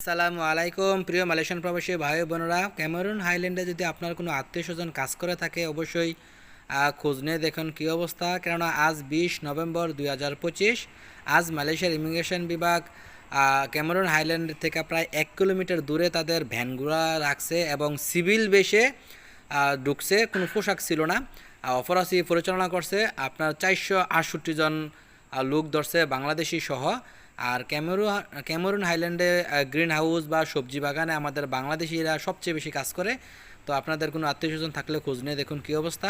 আসসালামু আলাইকুম। প্রিয় মালয়েশিয়ান প্রবাসী ভাই বোনেরা, ক্যামেরুন হাইল্যান্ডে যদি আপনার কোনো আত্মীয় স্বজন কাজ করে থাকে, অবশ্যই খোঁজ নিয়ে দেখুন কী অবস্থা। কেননা আজ বিশ নভেম্বর দুই হাজার পঁচিশ, আজ মালয়েশিয়ার ইমিগ্রেশন বিভাগ ক্যামেরুন হাইল্যান্ড থেকে প্রায় এক কিলোমিটার দূরে তাদের ভ্যানগুলা রাখছে এবং সিভিল বেশে ঢুকছে, কোনো পোশাক ছিল না। অপরাধী পরিচালনা করছে, আপনার চারশো আটষট্টি জন লোক ধরছে, বাংলাদেশি সহ। আর ক্যামেরু, ক্যামেরুন হাইল্যান্ডে গ্রিন হাউস বা সবজি বাগানে আমাদের বাংলাদেশিরা সবচেয়ে বেশি কাজ করে। তো আপনাদের কোনো আত্মীয় স্বজন থাকলে খোঁজ নিয়ে দেখুন কী অবস্থা।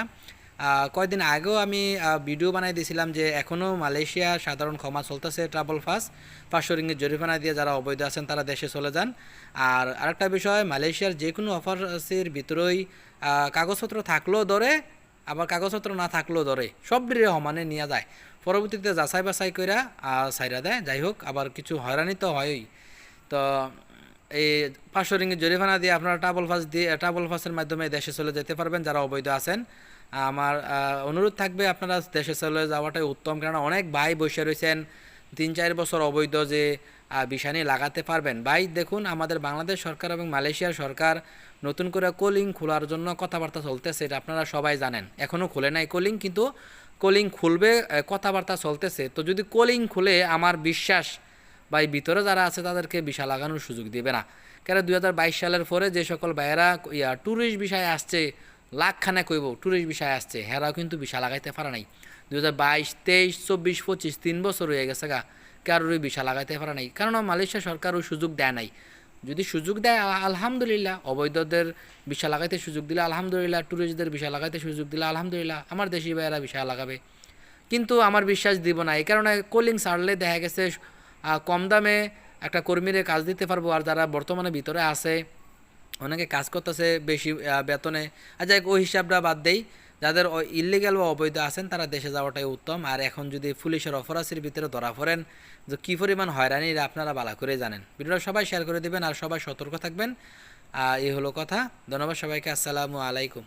কয়েকদিন আগেও আমি ভিডিও বানাই দিয়েছিলাম যে এখনও মালয়েশিয়া সাধারণ ক্ষমা চলতেছে ট্রাভেল ফাস পাঁচশো রিঙ্গিত জরিমানা দিয়ে যারা অবৈধ আছেন তারা দেশে চলে যান। আর আরেকটা বিষয়, মালয়েশিয়ার যে কোনো অফারের ভিতরেই কাগজপত্র থাকলেও ধরে আবার কাগজপত্র না থাকলেও ধরে। সব বিরে সমানে নিয়ে যায়। পরবর্তীতে যাচাই বাছাই কইরা সাইরা দেয়। যাই হোক, আবার কিছু হয়রানি তো হয়ই। তো, এই পাঁচশো রিঙ্গিত জরিমানা দিয়ে আপনারা ট্রাভেল পাস দিয়ে, ট্রাভেল পাসের মাধ্যমে দেশে চলে যেতে পারবেন যারা অবৈধ আছেন। আমার অনুরোধ থাকবে আপনারা দেশে চলে যাওয়াটাই উত্তম। কেননা অনেক ভাই বসে রয়েছেন। তিন, চার বছর অবৈধ যে বিষানি লাগাতে পারবেন। ভাই, দেখুন, আমাদের বাংলাদেশ সরকার এবং মালয়েশিয়ার সরকার নতুন করে কোলিং খোলার জন্য কথাবার্তা চলতেছে, এটা আপনারা সবাই জানেন। এখনও খুলে নাই কোলিং, কিন্তু কোলিং খুলবে কথাবার্তা চলতেছে। তো যদি কোলিং খুলে, আমার বিশ্বাস বা ভিতরে যারা আছে তাদেরকে ভিসা লাগানোর সুযোগ দিবে না। কেন, দুই হাজার বাইশ সালের পরে যে সকল ভাইয়েরা, ইয়া ট্যুরিস্ট বিষয়ে আসছে লাখখানে কইব ট্যুরিস্ট বিষয়ে আসছে। হেরাও কিন্তু ভিসা লাগাইতে পারে নাই। দুই হাজার বাইশ, তেইশ, চব্বিশ, পঁচিশ, তিন বছর হয়ে গেছে গা। কারোরই ভিসা লাগাইতে পারে নাই। কারণ মালয়েশিয়া সরকার ওই সুযোগ দেয় নাই। যদি সুযোগ দেয় আলহামদুলিল্লাহ। অবৈধদের ভিসা লাগাইতে সুযোগ দিলে আলহামদুলিল্লাহ। ট্যুরিস্টদের ভিসা লাগাইতে সুযোগ দিলে আলহামদুলিল্লাহ। আমার দেশি ভাইয়েরা ভিসা লাগাবে। কিন্তু আমার বিশ্বাস দিব না। এই কারণে কোলিং ছাড়লে দেখা গেছে কম দামে একটা কর্মীরে কাজ দিতে পারব। আর যারা বর্তমানে ভিতরে আছে অনেকে কাজ করতেছে বেশি বেতনে। যাই ওই হিসাবটা বাদ দেই। যাদের ইলিগাল বা অবৈধ আছেন, তারা দেশে যাওয়াটাই উত্তম। আর এখন যদি পুলিশের অফরাসির ভিতরে ধরা পড়েন, যে কী পরিমাণ হয়রানি, এটা আপনারা ভালো করে জানেন। ভিডিওটা সবাই শেয়ার করে দেবেন আর সবাই সতর্ক থাকবেন। এই হলো কথা। ধন্যবাদ সবাইকে। আসসালামু আলাইকুম।